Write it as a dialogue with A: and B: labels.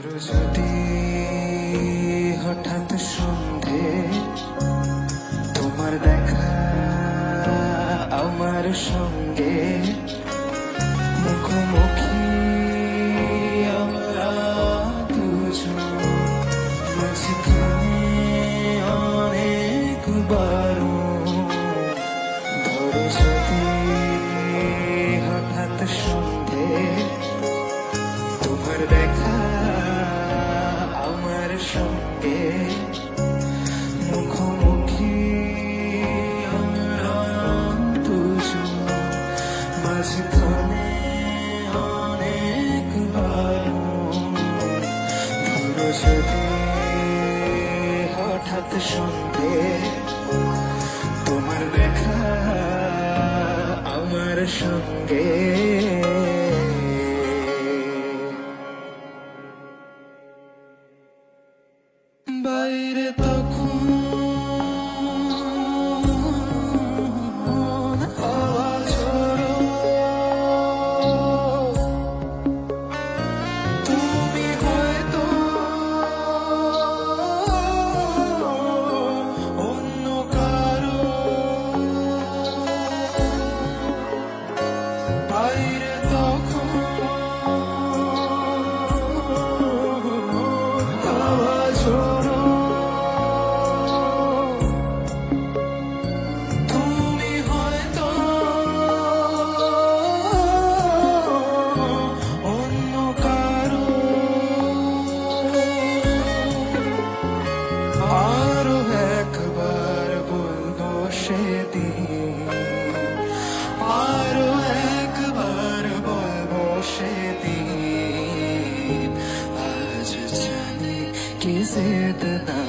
A: যদি হঠাৎ সন্ধে তোমার দেখা আমার সঙ্গে মুখোমুখি আমরা দুজন মাঝখানে অনেক সঙ্গে মুখোমুখি আমরা দুজন মাঝখানে অনেক ধরো যদি হঠাৎ সন্ধে তোমার দেখা আমার সঙ্গে। Bye. আরও একবার বলব সেদিন। আরও একবার বলব সেদিন। আজ জানি কি জেদ না